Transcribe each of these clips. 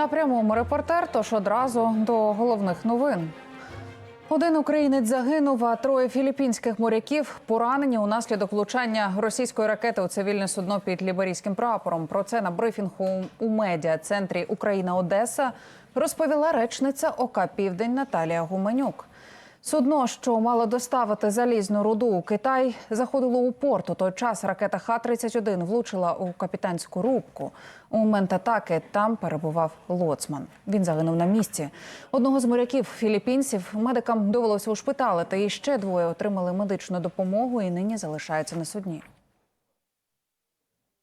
На прямому репортер, тож одразу до головних новин. Один українець загинув, а троє філіппінських моряків поранені унаслідок влучання російської ракети у цивільне судно під ліберійським прапором. Про це на брифінгу у медіа центрі Україна Одеса розповіла речниця ОК Південь Наталія Гуменюк. Судно, що мало доставити залізну руду у Китай, заходило у порт. У той час ракета Х-31 влучила у капітанську рубку. У момент атаки там перебував лоцман. Він загинув на місці. Одного з моряків філіппінців медикам довелося ушпиталити. І ще двоє отримали медичну допомогу і нині залишаються на судні.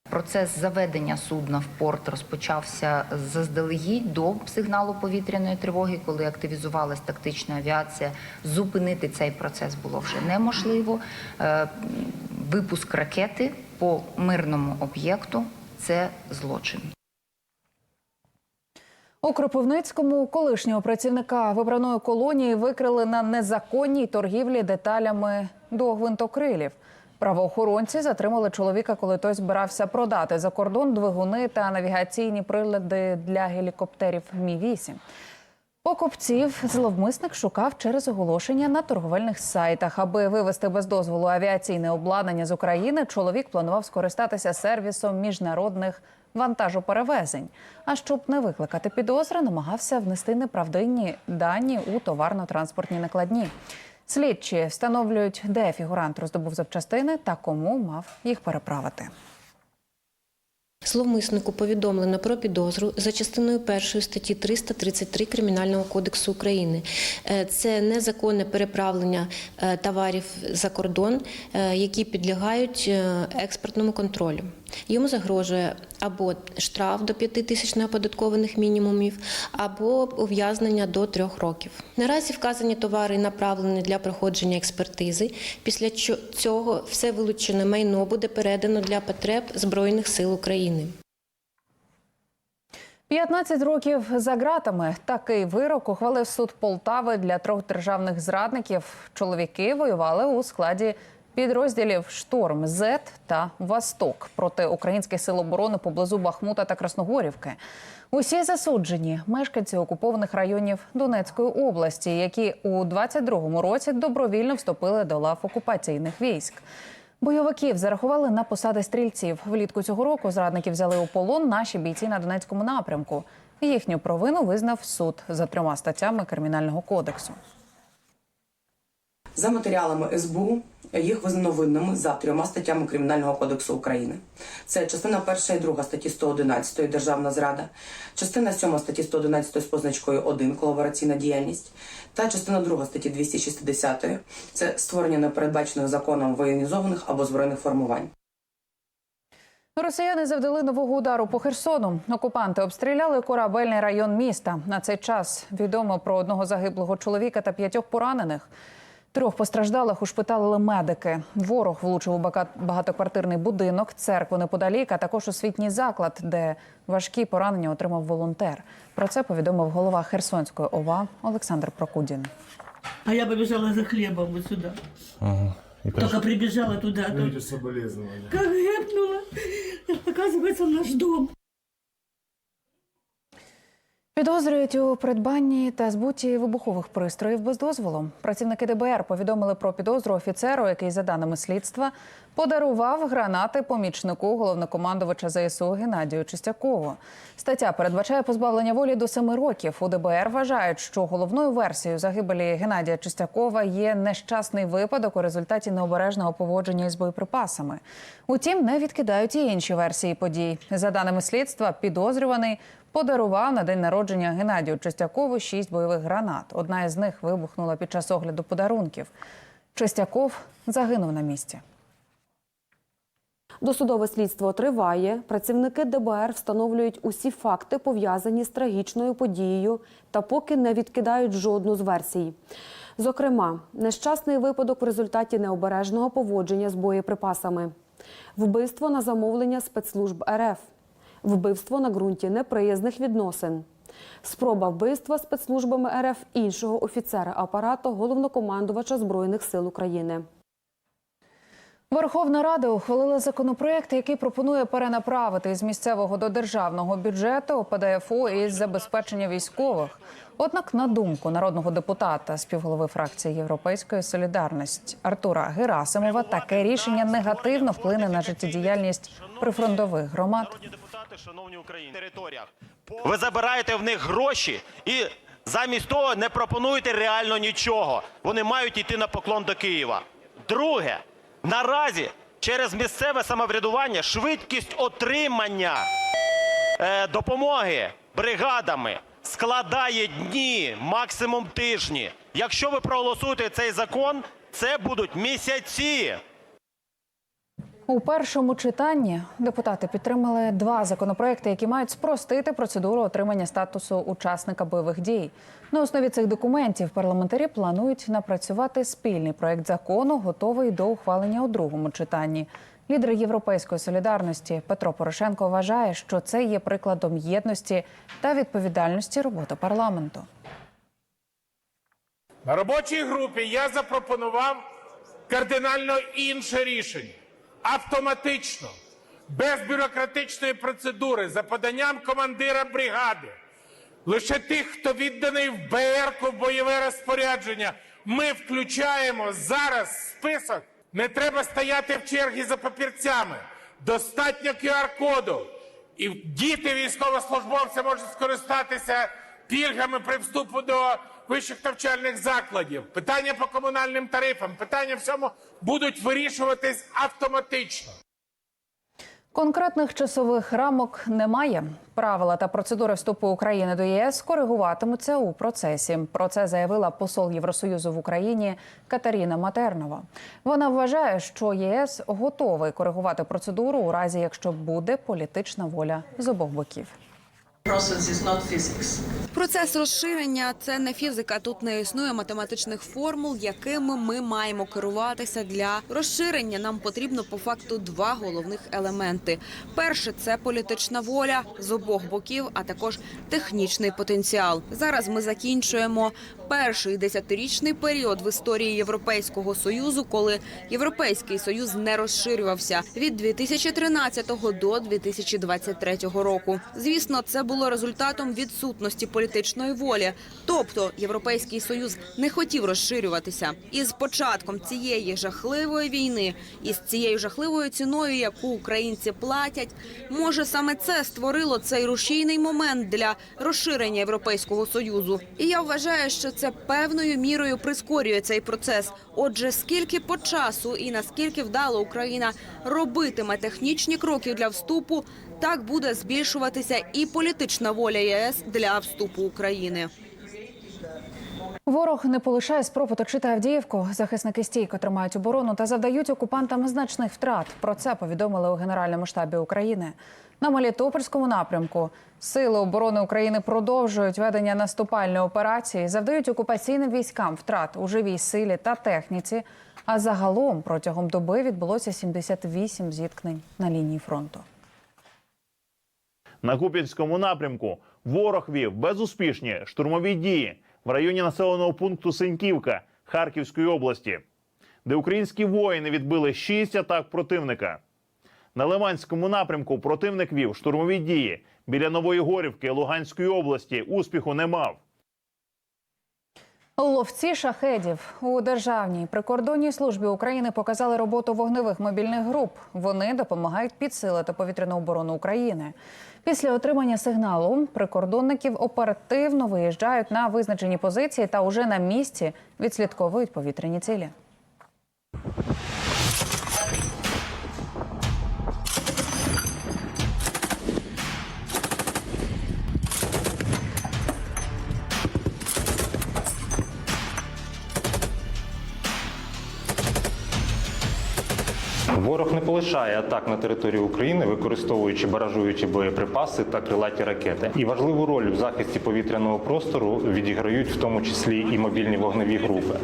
Процес заведення судна в порт розпочався заздалегідь до сигналу повітряної тривоги, коли активізувалась тактична авіація. Зупинити цей процес було вже неможливо. Е, Випуск ракети по мирному об'єкту це злочин. У Кропивницькому колишнього працівника вибраної колонії викрили на незаконній торгівлі деталями до гвинтокрилів. Правоохоронці затримали чоловіка, коли той збирався продати за кордон двигуни та навігаційні прилади для гелікоптерів Мі 8 Покупців зловмисник шукав через оголошення на торговельних сайтах. Аби вивезти без дозволу авіаційне обладнання з України, чоловік планував скористатися сервісом міжнародних вантажоперевезень. А щоб не викликати підозри, намагався внести неправдинні дані у товарно-транспортні накладні. Слідчі встановлюють, де фігурант роздобув запчастини та кому мав їх переправити. Зловмиснику повідомлено про підозру за частиною першої статті 333 Кримінального кодексу України. Е, Це незаконне переправлення е, товарів за кордон, е, які підлягають експортному контролю. Йому загрожує або штраф до 5 тисяч неоподаткованих мінімумів, або ув'язнення до трьох років. Наразі вказані товари направлені для проходження експертизи. Після цього все вилучене майно буде передано для потреб Збройних сил України. 15 років за ґратами. Такий вирок ухвалив суд Полтави для трьох державних зрадників. Чоловіки воювали у складі підрозділів Шторм Зет та Восток проти українських сил оборони поблизу Бахмута та Красногорівки. Усі засуджені мешканці окупованих районів Донецької області, які у 22-му році добровільно вступили до лав окупаційних військ. Бойовиків зарахували на посади стрільців. Влітку цього року зрадників взяли у полон наші бійці на Донецькому напрямку. Їхню провину визнав суд за трьома статтями Кримінального кодексу. За матеріалами СБУ їх визнано винними за трьома статтями Кримінального кодексу України. Це частина 1 і 2 статті 111 Державна зрада, частина 7 статті 111 з позначкою 1 колабораційна діяльність та частина 2 статті 260 це створення непередбачених законом воєнізованих або збройних формувань. Росіяни завдали нового удару по Херсону. Окупанти обстріляли корабельний район міста. На цей час відомо про одного загиблого чоловіка та п'ятьох поранених. Трьох постраждалих ушпиталили медики. Ворог влучив у багатоквартирний будинок, церкву неподалік, а також освітній заклад, де важкі поранення отримав волонтер. Про це повідомив голова Херсонської ОВА Олександр Прокудін. А я побежала за хлебом вот сюда. Ага. И Только прибежала туда, Видите соболезнования. как гэпнула. Оказывается, наш дом. Підозрюють у придбанні та збуті вибухових пристроїв без дозволу. Працівники ДБР повідомили про підозру офіцеру, який, за даними слідства, подарував гранати помічнику головнокомандувача ЗСУ Геннадію Чистякову. Стаття передбачає позбавлення волі до семи років. У ДБР вважають, що головною версією загибелі Геннадія Чистякова є нещасний випадок у результаті необережного поводження із боєприпасами. Утім, не відкидають і інші версії подій. За даними слідства, підозрюваний подарував на день народження Геннадію Чистякову шість бойових гранат. Одна із них вибухнула під час огляду подарунків. Чистяков загинув на місці. Досудове слідство триває. Працівники ДБР встановлюють усі факти, пов'язані з трагічною подією, та поки не відкидають жодну з версій. Зокрема, нещасний випадок в результаті необережного поводження з боєприпасами, вбивство на замовлення спецслужб РФ, вбивство на ґрунті неприязних відносин, спроба вбивства спецслужбами РФ іншого офіцера апарату головнокомандувача Збройних сил України. Верховна Рада ухвалила законопроект, який пропонує перенаправити з місцевого до державного бюджету ПДФО із забезпечення військових. Однак, на думку народного депутата, співголови фракції Європейської солідарності Артура Герасимова, таке рішення негативно вплине на життєдіяльність прифронтових громад. Депутати, шановні українці, територіях. Ви забираєте в них гроші і замість того не пропонуєте реально нічого. Вони мають йти на поклон до Києва. Друге, наразі через місцеве самоврядування швидкість отримання е, допомоги бригадами складає дні, максимум тижні. Якщо ви проголосуєте цей закон, це будуть місяці. У першому читанні депутати підтримали два законопроекти, які мають спростити процедуру отримання статусу учасника бойових дій. На основі цих документів парламентарі планують напрацювати спільний проект закону, готовий до ухвалення у другому читанні. Лідер Європейської солідарності Петро Порошенко вважає, що це є прикладом єдності та відповідальності роботи парламенту. На робочій групі я запропонував кардинально інше рішення. Автоматично, без бюрократичної процедури, за поданням командира бригади. Лише тих, хто відданий в БР в бойове розпорядження, ми включаємо зараз список. Не треба стояти в чергі за папірцями. Достатньо QR-коду. І діти військовослужбовця можуть скористатися пільгами при вступу до вищих навчальних закладів. Питання по комунальним тарифам, питання всьому будуть вирішуватись автоматично. Конкретних часових рамок немає. Правила та процедури вступу України до ЄС коригуватимуться у процесі. Про це заявила посол Євросоюзу в Україні Катерина Матернова. Вона вважає, що ЄС готовий коригувати процедуру у разі, якщо буде політична воля з обох боків. Процес розширення це не фізика. Тут не існує математичних формул, якими ми маємо керуватися для розширення. Нам потрібно по факту два головних елементи: перше це політична воля з обох боків, а також технічний потенціал. Зараз ми закінчуємо перший десятирічний період в історії Європейського союзу, коли європейський союз не розширювався від 2013 до 2023 року. Звісно, це було результатом відсутності політичної волі. Тобто європейський союз не хотів розширюватися. І з початком цієї жахливої війни, і з цією жахливою ціною, яку українці платять, може саме це створило цей рушійний момент для розширення європейського союзу. І я вважаю, що це певною мірою прискорює цей процес. Отже, скільки по часу і наскільки вдало Україна робитиме технічні кроки для вступу, так буде збільшуватися і політична воля ЄС для вступу України. Ворог не полишає спроб оточити Авдіївку. Захисники стійко тримають оборону та завдають окупантам значних втрат. Про це повідомили у Генеральному штабі України. На Мелітопольському напрямку сили оборони України продовжують ведення наступальної операції, завдають окупаційним військам втрат у живій силі та техніці. А загалом протягом доби відбулося 78 зіткнень на лінії фронту. На Куп'янському напрямку ворог вів безуспішні штурмові дії в районі населеного пункту Сеньківка Харківської області, де українські воїни відбили шість атак противника. На Лиманському напрямку противник вів штурмові дії біля Нової Горівки Луганської області. Успіху не мав. Ловці шахедів у державній прикордонній службі України показали роботу вогневих мобільних груп. Вони допомагають підсилити повітряну оборону України. Після отримання сигналу прикордонників оперативно виїжджають на визначені позиції та уже на місці відслідковують повітряні цілі. Ворог не полишає атак на територію України, використовуючи баражуючі боєприпаси та крилаті ракети. І важливу роль в захисті повітряного простору відіграють в тому числі і мобільні вогневі групи.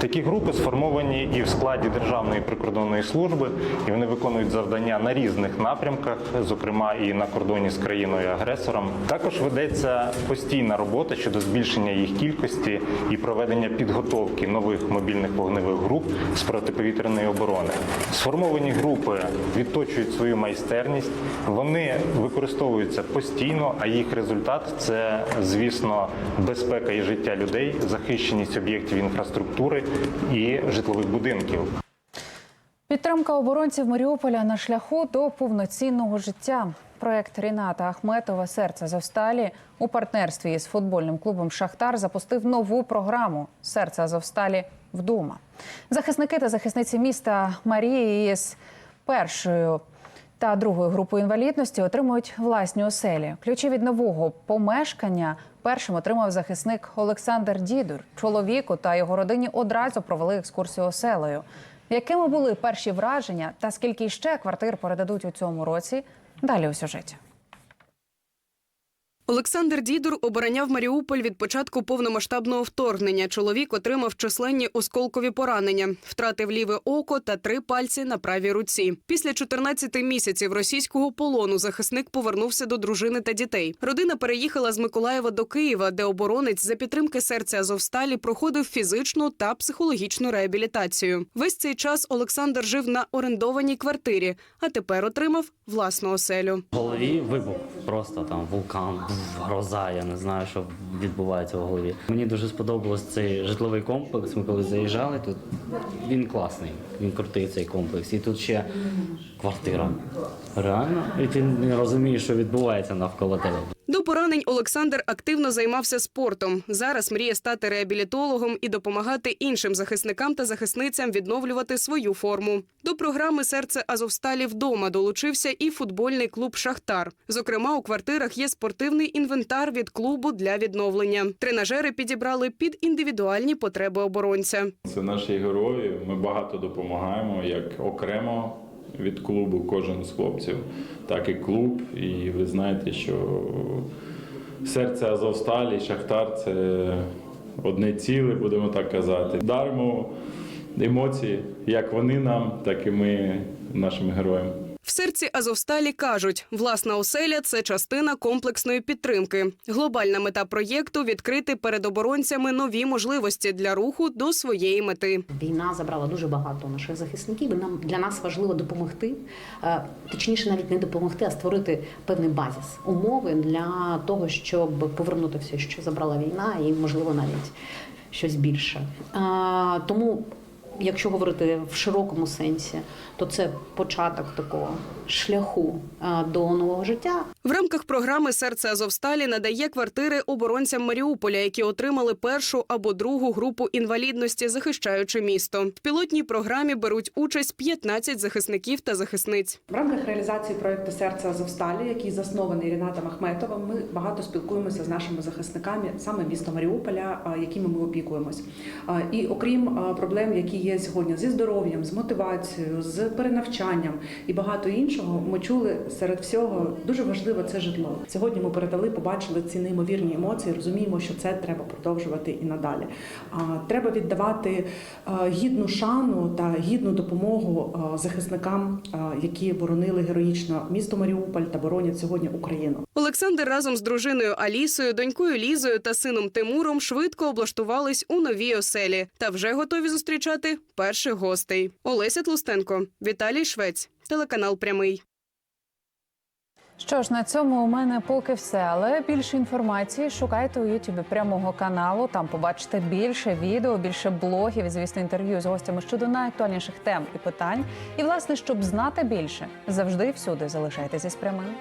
Такі групи сформовані і в складі Державної прикордонної служби, і вони виконують завдання на різних напрямках, зокрема і на кордоні з країною-агресором. Також ведеться постійна робота щодо збільшення їх кількості і проведення підготовки нових мобільних вогневих груп з протиповітряної оборони. Сформовані групи відточують свою майстерність, вони використовуються постійно, а їх результат це, звісно, безпека і життя людей, захищеність об'єктів інфраструктури і житлових будинків. Підтримка оборонців Маріуполя на шляху до повноцінного життя. Проект Ріната Ахметова Серце Азовсталі у партнерстві із футбольним клубом Шахтар запустив нову програму Серце Азовсталі вдома. Захисники та захисниці міста Марії із першою та другою групою інвалідності отримують власні оселі. Ключі від нового помешкання першим отримав захисник Олександр Дідур. Чоловіку та його родині одразу провели екскурсію оселею. Якими були перші враження та скільки ще квартир передадуть у цьому році? Далі у сюжеті. Олександр Дідур обороняв Маріуполь від початку повномасштабного вторгнення. Чоловік отримав численні осколкові поранення, втратив ліве око та три пальці на правій руці. Після 14 місяців російського полону захисник повернувся до дружини та дітей. Родина переїхала з Миколаєва до Києва, де оборонець за підтримки серця Азовсталі проходив фізичну та психологічну реабілітацію. Весь цей час Олександр жив на орендованій квартирі, а тепер отримав власну оселю. В голові вибух, просто там вулкан, гроза. Я не знаю, що відбувається в голові. Мені дуже сподобалось цей житловий комплекс. Ми коли заїжджали, тут він класний, він крутий цей комплекс. І тут ще квартира. Реально, і ти не розумієш, що відбувається навколо тебе. До поранень Олександр активно займався спортом. Зараз мріє стати реабілітологом і допомагати іншим захисникам та захисницям відновлювати свою форму. До програми Серце Азовсталі вдома долучився і футбольний клуб Шахтар. Зокрема, у квартирах є спортивний інвентар від клубу для відновлення. Тренажери підібрали під індивідуальні потреби оборонця. Це наші герої. Ми багато допомагаємо як окремо від клубу, кожен з хлопців, так і клуб. І ви знаєте, що серце Азовсталі, Шахтар це одне ціле, будемо так казати. Дармо емоції, як вони нам, так і ми нашим героям. В серці Азовсталі кажуть, власна оселя це частина комплексної підтримки. Глобальна мета проєкту відкрити перед оборонцями нові можливості для руху до своєї мети. Війна забрала дуже багато наших захисників. і Нам для нас важливо допомогти, е, точніше, навіть не допомогти, а створити певний базіс, умови для того, щоб повернути все, що забрала війна, і можливо навіть щось більше. Е, Тому. Якщо говорити в широкому сенсі, то це початок такого шляху е, до нового життя. В рамках програми Серце Азовсталі надає квартири оборонцям Маріуполя, які отримали першу або другу групу інвалідності, захищаючи місто. В пілотній програмі беруть участь 15 захисників та захисниць. В рамках реалізації проекту Серце Азовсталі, який заснований Рінатом Ахметовим, ми багато спілкуємося з нашими захисниками саме міста Маріуполя, якими ми опікуємось. І окрім проблем, які є сьогодні зі здоров'ям, з мотивацією, з перенавчанням і багато іншого, ми чули серед всього дуже важливо це житло. Сьогодні ми передали, побачили ці неймовірні емоції. Розуміємо, що це треба продовжувати і надалі. А, Треба віддавати гідну шану та гідну допомогу захисникам, які боронили героїчно місто Маріуполь та боронять сьогодні Україну. Олександр разом з дружиною Алісою, донькою Лізою та сином Тимуром швидко облаштувались у новій оселі та вже готові зустрічати перших гостей. Олеся Тлустенко, Віталій Швець, телеканал Прямий. Що ж, на цьому у мене поки все. Але більше інформації шукайте у Ютубі прямого каналу. Там побачите більше відео, більше блогів, звісно, інтерв'ю з гостями щодо найактуальніших тем і питань. І, власне, щоб знати більше, завжди всюди залишайтеся з прямим.